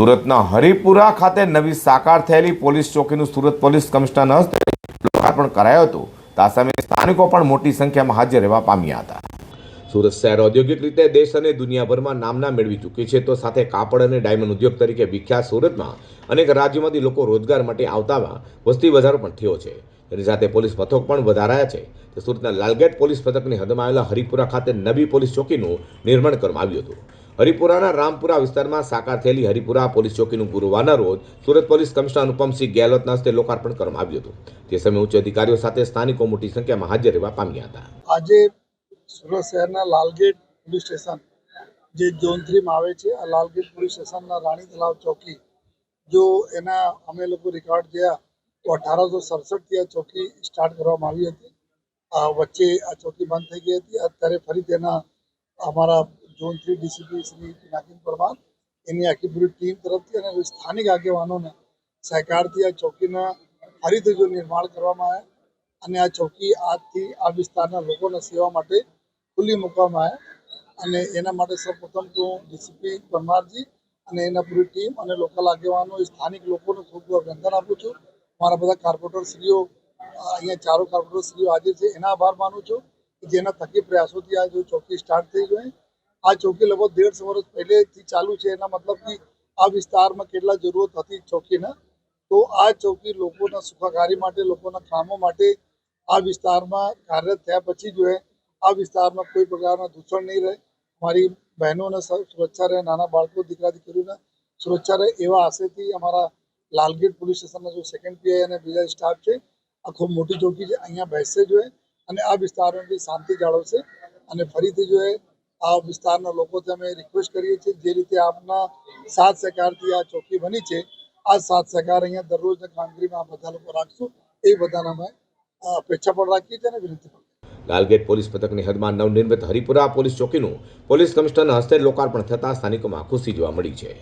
સુરતના હરિપુરા ખાતે નવી સાકાર થયેલી પોલીસ ચોકીનું સુરત પોલીસ કમિશનર હસ્તે લોકાર્પણ કરાયું હતું. તા સામે સ્થાનિકો પણ મોટી સંખ્યામાં હાજર રહેવા પામ્યા હતા. સુરત શહેર ઔદ્યોગિક રીતે દેશ અને દુનિયાભરમાં નામના મેળવી ચૂકી છે, તો સાથે કાપડ અને ડાયમંડ ઉદ્યોગ તરીકે વિખ્યાત સુરતમાં અનેક રાજ્યોમાંથી લોકો રોજગાર માટે આવતામાં વસ્તી વધારો પણ થયો છે. તેની સાથે પોલીસ મથક પણ વધારાયા છે. તો સુરતના લાલગેટ પોલીસ મથકની હદમાં આવેલા હરિપુરા ખાતે નવી પોલીસ ચોકીનું નિર્માણ કરવામાં આવ્યું હતું. હરિપુરાના રામપુરા વિસ્તારમાં સાકાર થયેલી હરિપુરા પોલીસ ચોકીનું ગુરુવારના રોજ સુરત પોલીસ કમિશનર અનુપમસિંહ ગેહલોતના હસ્તે લોકાર્પણ કરવામાં આવ્યું હતું. તે સમયે ઉચ્ચ અધિકારીઓ સાથે સ્થાનિકો મોટી સંખ્યામાં હાજર રહેવા પામ્યા હતા. આજે સુરત શહેરના લાલગેટ પોલીસ સ્ટેશન જે ઝોન થ્રીમાં આવે છે, આ લાલગેટ પોલીસ સ્ટેશનના રાણી તલાવ ચોકી, જો એના અમે લોકો રેકોર્ડ જોયા તો અઢારસો સડસઠથી આ ચોકી સ્ટાર્ટ કરવામાં આવી હતી. વચ્ચે આ ચોકી બંધ થઈ ગઈ હતી. અત્યારે ફરી તેના અમારા zone three DCP Shri Pinakin Parmar એની આખી પૂરી ટીમ તરફથી અને સ્થાનિક આગેવાનોને સહકારથી આ ચોકીના ફરીથી જો નિર્માણ કરવામાં આવે અને આ ચોકી આજથી આ વિસ્તારના લોકોના સેવા માટે ખુલ્લી મૂકવામાં આવે અને એના માટે સૌપ્રથમ તો ડીસીપી પરમારજી અને એના પૂરી ટીમ અને લોકલ આગેવાનો સ્થાનિક લોકોને ખૂબ ખૂબ અભિનંદન આપું છું. મારા બધા કાર્પોરેટર શ્રીઓ અહીંયા ચારો કાર્પોરેટર શ્રીઓ હાજર છે. એના આભાર માનું છું કે જેના થકી પ્રયાસોથી આ જો ચોકી સ્ટાર્ટ થઈ ગઈ. આ ચોકી લગભગ દેડસો વર્ષ પહેલેથી ચાલુ છે. એના મતલબ કે આ વિસ્તારમાં કેટલા જરૂરત હતી ચોકીના? તો આ ચોકી લોકોના સુખાકારી માટે, લોકોના કામો માટે આ વિસ્તારમાં કાર્યરત થયા પછી જો આ વિસ્તારમાં કોઈ પ્રકારના દૂષણ નહીં રહે. મારી બહેનોને સુરક્ષા રહે, નાના બાળકો દીકરા દીકરીઓને સુરક્ષા રહે એવા આશયથી અમારા લાલગીર પોલીસ સ્ટેશનના જો સેકન્ડ પીઆઈ અને બીજા સ્ટાફ છે, આ ખૂબ મોટી ચોકી છે. અહીંયા બેસશે જોઈએ અને આ વિસ્તારમાં બી શાંતિ જાળવશે અને ફરીથી જો આ વિસ્તારના લોકો અમે રિક્વેસ્ટ કરીએ છીએ, જે રીતે આપના સાથ સહકારથી આ ચોકી બની છે, આ સાથ સહકાર અહીંયા દરરોજના કામગીરીમાં આ બધા લોકો રાખશું. એ બધાને અમે અપેક્ષા પણ રાખીએ છીએ અને વિનંતી પણ લાલગેટ પોલીસ પથકની હદમાં નવનિર્મિત હરિપુરા પોલીસ ચોકીનું પોલીસ કમિશનરના હસ્તે લોકાર્પણ થતાં સ્થાનિકોમાં ખુશી જોવા મળી છે.